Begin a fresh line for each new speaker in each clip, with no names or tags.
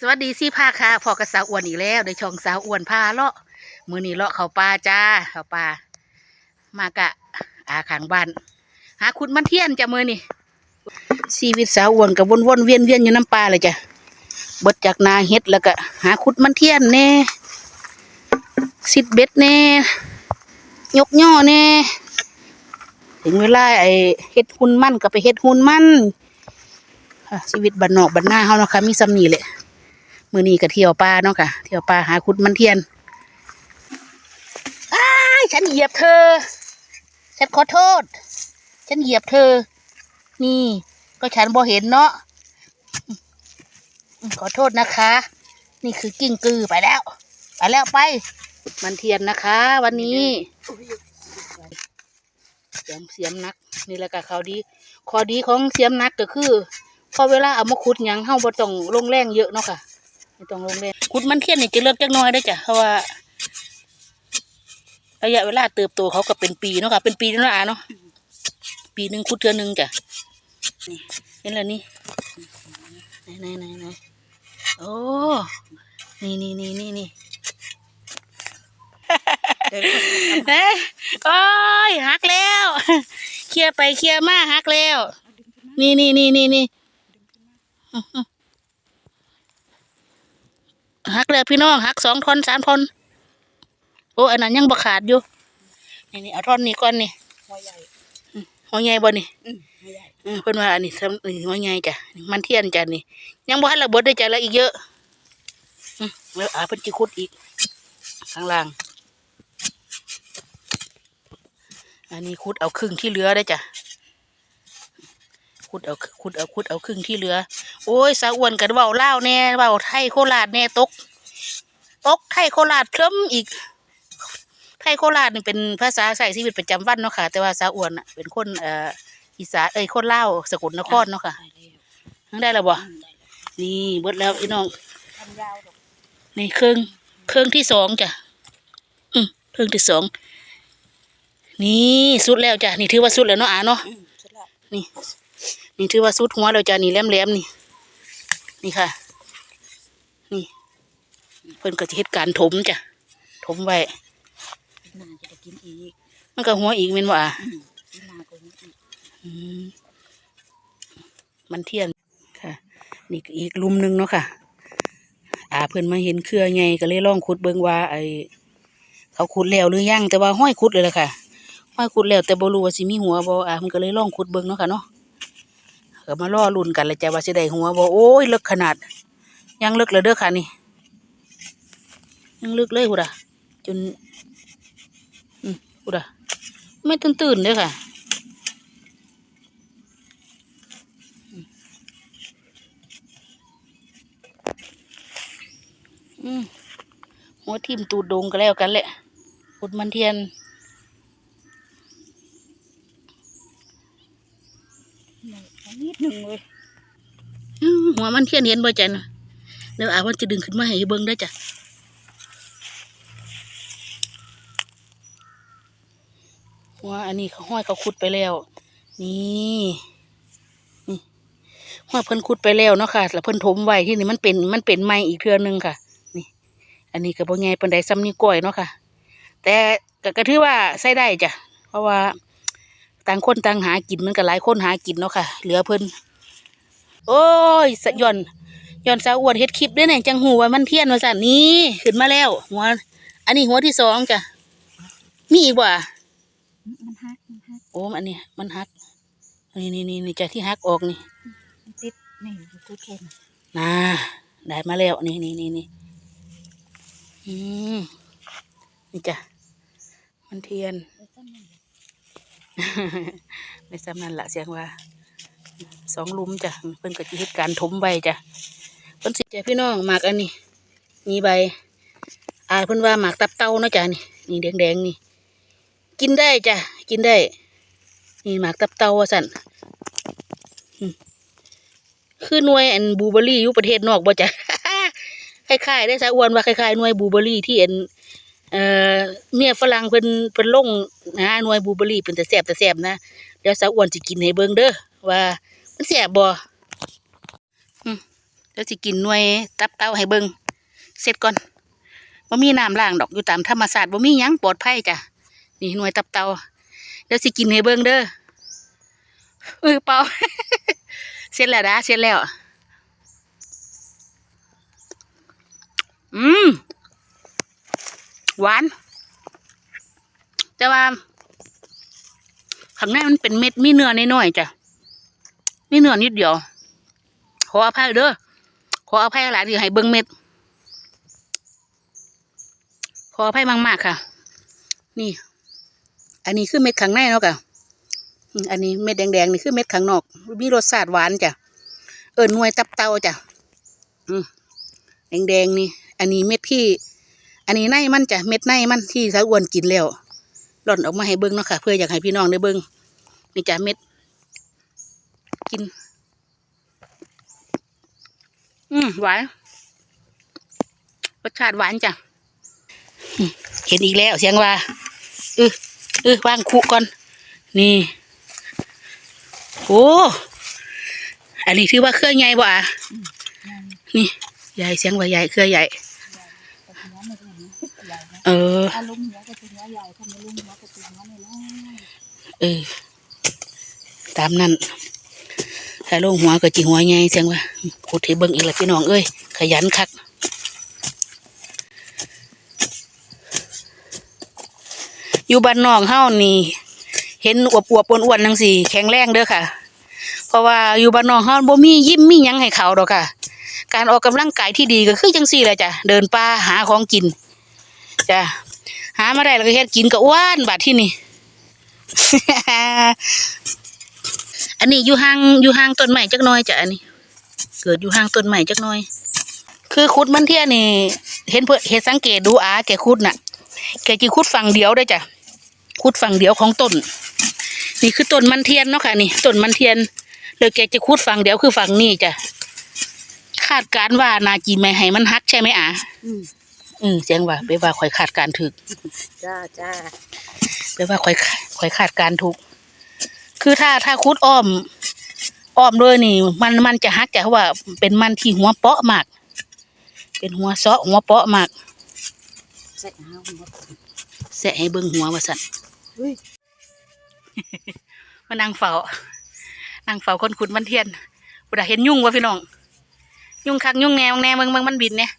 สวัสดีซี่พาค่ะพอกระสาวอ้วนอีกแล้วในช่องสาวอ้วนพาเลาะมือนี้เลาะเขาป่าจ้าเขาป่ามากะ อาขางบ้าน หาขุดมันเทียนจ้ะมือนี่ชีวิตสาวอ้วนกับวนวนๆเวียนเวียนๆอยู่น้ำปลาเลยจ้ะเบิดจากนาเฮ็ดแล้วก็ หาขุดมันเทียนแน่สิดเบ็ดแน่ยกย่อแน่ถึงเวลาไอ้เฮ็ดหุ่นมันก็ไปเฮ็ดหุ่นมันอะชีวิตบ้านนอกบ้านนาเฮาเนาะค่ะมีซ้ำนี่แหละ มือนี้ก็เที่ยวป่าเนาะค่ะเที่ยวป่าหาขุดมันเทียนอ้ายฉันเหยียบเธอ ฉันขอโทษ ฉันเหยียบเธอ นี่ ก็ฉันบ่เห็นเนาะขอโทษนะคะ นี่คือกิ้งกือไปแล้ว ไปแล้วไป มันเทียนนะคะ วันนี้เสียมเสียมนัก นี่แหละก็ข้อดีข้อดีของเสียมนักก็คือพอเวลาเอามาขุดหยังเฮาบ่ต้องลงแรงเยอะเนาะค่ะ ต้องลงแรงขุดมันเทียนนี่จะเลิกจักน้อยได้จ้ะเพราะว่าระยะเวลาเติบโตเขาก็เป็นปีเนาะค่ะเป็นปีแล้วเนาะเนาะปีหนึ่งขุดเทือหนึงจ้ะนี่เห็นแล้วนี่ไหนไหนไหนไหนโอ้นี่นี่นี่นี่นี่เอ้ยโอ้ยหักแล้วเคลียไปเคลียมาหักแล้ว นี่นี่นี่นี่นี่ หักแล้วพี่น้องหักสองท่อนสามท่อนโอ้อันนั้นยังบขาดอยู่นี่นี่เอาท่อนนี้ก่อนนี่
หัวใหญ่
หัวใหญ่บ่นี่
อืมหัวใหญ่
เออเพิ่นว่าอันนี้ซ้ำนี่หัวใหญ่จ้ะมันเทียนจ้ะนี่ ยังบ่ทันระเบิดได้จ้ะแล้วอีกเยอะอืมแล้วอาเพิ่นจิขุดอีกข้างล่าง อันนี้ขุดเอาครึ่งที่เหลือได้อจ้ะ ขุดเอาขุดเอาขุดเอาครึ่งที่เหลือ โอ้ยสาวอ้วนกันเว้าเล่าวแน่เว้าไทยโคราชแน่ตก ตกไทยโคราชเพิ่มอีก ไทยโคราชนี่เป็นภาษาใส่ชีวิตประจำวันเนาะค่ะ แต่ว่าสาวอ้วนน่ะเป็นคนเอ่ออีสานเอ้ยคนเล่าวสกลนครเนาะค่ะ
ได้แล้ว
ทั้งได้แล้วบ่
อืมได้แล้ว
นี่เบิดแล้วพี่น้อง
ทำยาวดอก
นี่เครื่องเครื่องที่สองจ้ะอืมเครื่องที่สองนี่สุดแล้วจ้ะนี่ถือว่าสุดแล้วเนาะอาเนาะ
อืมเสร็จแล้ว
นี่ นี่ถือว่าสุดหัวแล้วจ้ะนี่แหลมๆนี่ นี่ค่ะ นี่ เพิ่นก็จะเฮ็ดการถมจ้ะถมไว้
ปีหน้าจะได้กินอีก
มันก็หัวอีกแม่นบ่อะ
อืมปีหน้าก็มีอีก
อืมมันเทียนค่ะ นี่ก็อีกหลุมหนึงเนาะค่ะอาเพิ่นมาเห็นเครือไงก็เลยลองขุดเบิ่งว่าไอเขาขุดแล้วหรือยังแต่ว่าห้อยขุดเลยล่ะค่ะห้อยขุดแล้วแต่บ่รู้ว่าสิมีหัวบ่อาเพิ่นก็เลยลองขุดเบิ่งเนาะค่ะเนาะ ก็มารอลุ้นกันเลยจ้ะว่าสิได้หัวบ่โอ้ยเลึกขนาด ยังเลึกเลยเด้อค่ะนี่ ยังเลึกเลยพุดอะจนอืมพุดอะไม่ตื่นๆเด้อค่ะอืมหัวทิ่มตูดโดงก็แล้วกันแหละอุดมันเทียน
เอานิด หนึ่งเลย
หัวมันเทียนเห็นบ่จันเดี๋ยวอาวันจะดึงขึ้นมาให้เบิ่งได้จ้ะหัวอันนี้เขาห้อยเขาขุดไปแล้วนี่นี่ห้อยเพิ่นขุดไปแล้วเนาะค่ะ แล้วเพิ่นถมไว้ที่นี่มันเป็นมันเป็นไม้อีกเทื่อนึงค่ะ นี่ อันนี้ก็บ่ใหญ่ปานใดซ้ำนิ้วก้อยเนาะค่ะ แต่ก็ก็ถือว่าใช้ได้จ้ะ เพราะว่า ต่างคนต่างหากินมันก็หลายคนหากินเนาะค่ะ เหลือเพิ่นโอ้ยสะย่อนย่อนสาวอ้วนเฮ็ดคลิปด้วยเนี่ยจังหูว่ามันเทียนว่าสั่นนี่ขึ้นมาแล้ว หัว อันนี้หัวที่สองจ้ะมีอีกบ่อะ
มันหักมันหัก
โอ้อันนี้มันหักนี่นี่นี่นี่จ้ะที่หักออกนี่
มันติดนี่อยู่ที่เข็ม
น่าได้มาแล้วนี่นี่นี่นี่อืมนี่จ้ะมันเทียน
แล้วก็นี่
ในสำนั่นละเสียงว่าสองลุมจ้ะเพิ่นก็จะเฮ็ดการถมใบจ้ะเพิ่นสิจ้ะพี่น้องหมากอันนี้ มีใบอ่าเพิ่นว่าหมากตับเต้าเนาะจ้ะนี่นี่แดงๆนี่ กินได้จ้ะกินได้ นี่หมากตับเต้าว่าสั่นคือหน่วยอันบลูเบอรี่อยู่ประเทศนอกบ่จ้ะคล้ายๆได้สะอ้วนว่าคล้ายๆหน่วยบลูเบอร์รี่ที่อัน เออเมียฝรั่งเพิ่นเพิ่นลงหาหน่วยบูเบอรี่เป็นแต่แซ่บแต่แซ่บนะเดี๋ยวสาวอ้วนสิกินให้เบิ่งเด้อว่ามันแซ่บบ่อืมแล้วสิกินหน่วยตับเต้าให้เบิงเสร็จก่อนบ่มีน้ำล้างดอกอยู่ตามธรรมศาสตร์บ่มีหยังปลอดภัยจ้ะนี่หน่วยตับเต้าเดี๋ยวสิกินให้เบิงเด้อเออเปล่าเสร็จแล้วนะเสร็จแล้วอืม หวาน แต่ว่าข้างในมันเป็นเม็ดมีเนื้อน้อยๆจ้ะมีเนื้อนิดเดียว ขออภัยเด้อขออภัยหลายที่ให้เบิ่งเม็ด ขออภัยมากๆค่ะ นี่ อันนี้คือเม็ดข้างในเนาะค่ะอันนี้เม็ดแดงๆนี่คือเม็ดข้างนอก มีรสชาติหวานจ้ะ เอิญนวยตับเตาจ้ะ อืมแดงๆนี่ อันนี้เม็ดที่ อันนี้ในมันจะเม็ดในมันที่สาวอ้วนกินแล้วหล่อนออกมาให้เบิ่งเนาะค่ะ เพื่ออยากให้พี่น้องได้เบิ่งนี่จะเม็ด กิน อืมหวานรสชาติหวานจ้ะเห็นอีกแล้วเสียงว่าเออเออวางคุก่อน นี่ โอ้อันนี้ถือว่าเครื่องใหญ่บ่อะนี่ใหญ่เสียงว่าใหญ่เครื่องใหญ่
แต่หัวไม่ได้นะ ใหญ่นะ
เออ
ถ้าลุงหัวก็เป็นหัวใหญ่ถ้าไม่ลุงหัวก็เป็นหัวน้อย
เออ ตามนั้นถ้าลงหัวก็จิหัวใหญ่เสียงว่าขุดให้เบิ่งอีกและพี่น้องเอ้ย ขยันคักอยู่บ้านนอกเฮานี่ เห็นอวบอวบๆอ้วนๆจังสี่ แข็งแรงเด้อค่ะ เพราะว่าอยู่บ้านนอกเฮาบ่มียิ้มมีหยังให้เขาดอกค่ะ การออกกำลังกายที่ดีก็คือจังสี่แหละจ้ะเดินป่าหาของกิน จ้ะหามาได้แล้วก็เฮ็ดกินก็อ้วนบาดที่นี่ อันนี้อยู่ห่างอยู่ห่างต้นไม้จักหน้อยจ้ะอันนี้ เกิดอยู่ห่างต้นไม้จักหน้อย คือคุดมันเที่ยนี่ เห็นเพื่อเห็นสังเกตดูอาแกคุดน่ะ แกจีคุดฝั่งเดียวได้จ้ะคุดฝั่งเดียวของต้น นี่คือต้นมันเทียนเนาะค่ะนี่ต้นมันเทียนเลยแกจะคุดฝั่งเดียวคือฝั่งนี้จ้ะคาดการณ์ว่านาจีไม่ให้มันฮักใช่ไหมอะ
อืม
อืมเสียงว่าไปว่าข่อยคาดการณ์ถูก
จ้าจ้า
แปลว่าข่อยข่อยขาดการถูก คือถ้าถ้าคุดอ้อม อ้อมด้วยนี่ มันมันจะฮักแต่ว่า เป็นมันที่หัวเปาะมาก เป็นหัวเซาะหัวเปาะมาก
ใส่เอาหัว
แสะให้เบิ่งหัวว่าสั่น
เฮ้ย
มานั่งเฝ้านั่งเฝ้าคนขุดมันเทียนบุดาเห็นยุ่งวะพี่น้อง ยุ่งคักยุ่งแนวแนวมึงมึงมันบินเนี่ย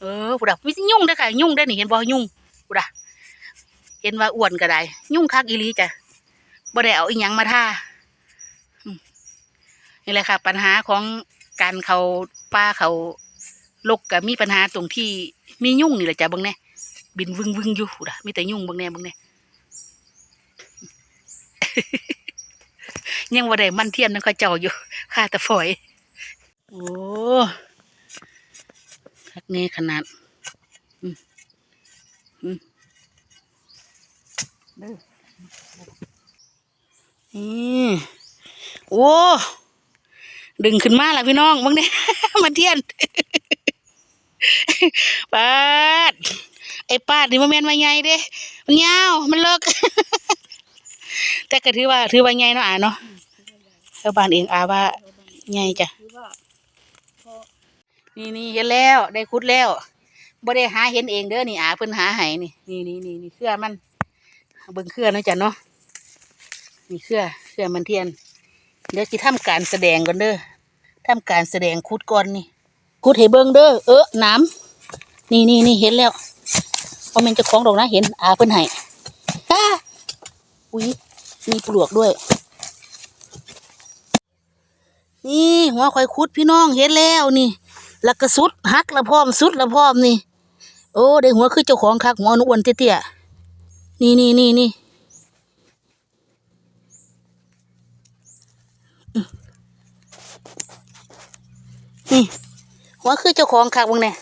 เออบุดามียุ่งเด้ค่ะยุ่งเด้อนี่เห็นบ่ยุ่งบุดาเห็นว่าอ้วนก็ได้ ยุ่งคักอีลีจ้ะบ่ได้เอาอีหยังมาท่านี่แหละค่ะ ปัญหาของการเขาป้าเขาลกกับมีปัญหาตรงที่มียุ่งนี่แหละจ้ะบิ่งแน่บินวึงวึงอยู่บุดามีแต่ยุ่งบิ่งแน่บิ่งแน่ยังว่าได้มันเทียนนั่นก็เจ้าอยู่ค่าแตะฝอย โอ้ คักแน่ขนาด
เด้อ
อืมโอ้ ดึงขึ้นมาแล้วพี่น้องมึงเนี่ยมันเทียนปาด ไอ้ปาดนี่มันแม่นมาใหญ่เด้ มันยาว มันเลิก แต่ก็ถือว่า ถือว่าใหญ่เนาะอ่าเนาะชาวบ้านเองอาว่าใหญ่จ้ะ นี่นี่เห็นแล้วได้คุดแล้วบ่ได้หาเห็นเองเด้อนี่อาเพิ่นหาให้นี่นี่นี่นี่นี่เครือมันเบิ่งเครือเนาะจ้ะเนาะนี่เครือเครือมันเทียน เดี๋ยวสิทำการแสดงก่อนเด้อทำการแสดงคุดก่อนนี่คุดให้เบิ่งเด้อเออน้ำนี่นี่นี่เห็นแล้วเพราะมันจะคล้องดอกนะเห็นอาเพิ่นให้ฮ่าอุ้ยมีปลวกด้วย นี่หัวข่อยคุดพี่น้องเห็นแล้วนี่ แล้วก็สุดหักละพร้อมสุดละพร้อมนี่ โอ้ได้หัวคือเจ้าของคักหัวอ้วนเตี้ยๆนี่นี่นี่นี่นี่หัวคือเจ้าของคักบังเนี่ย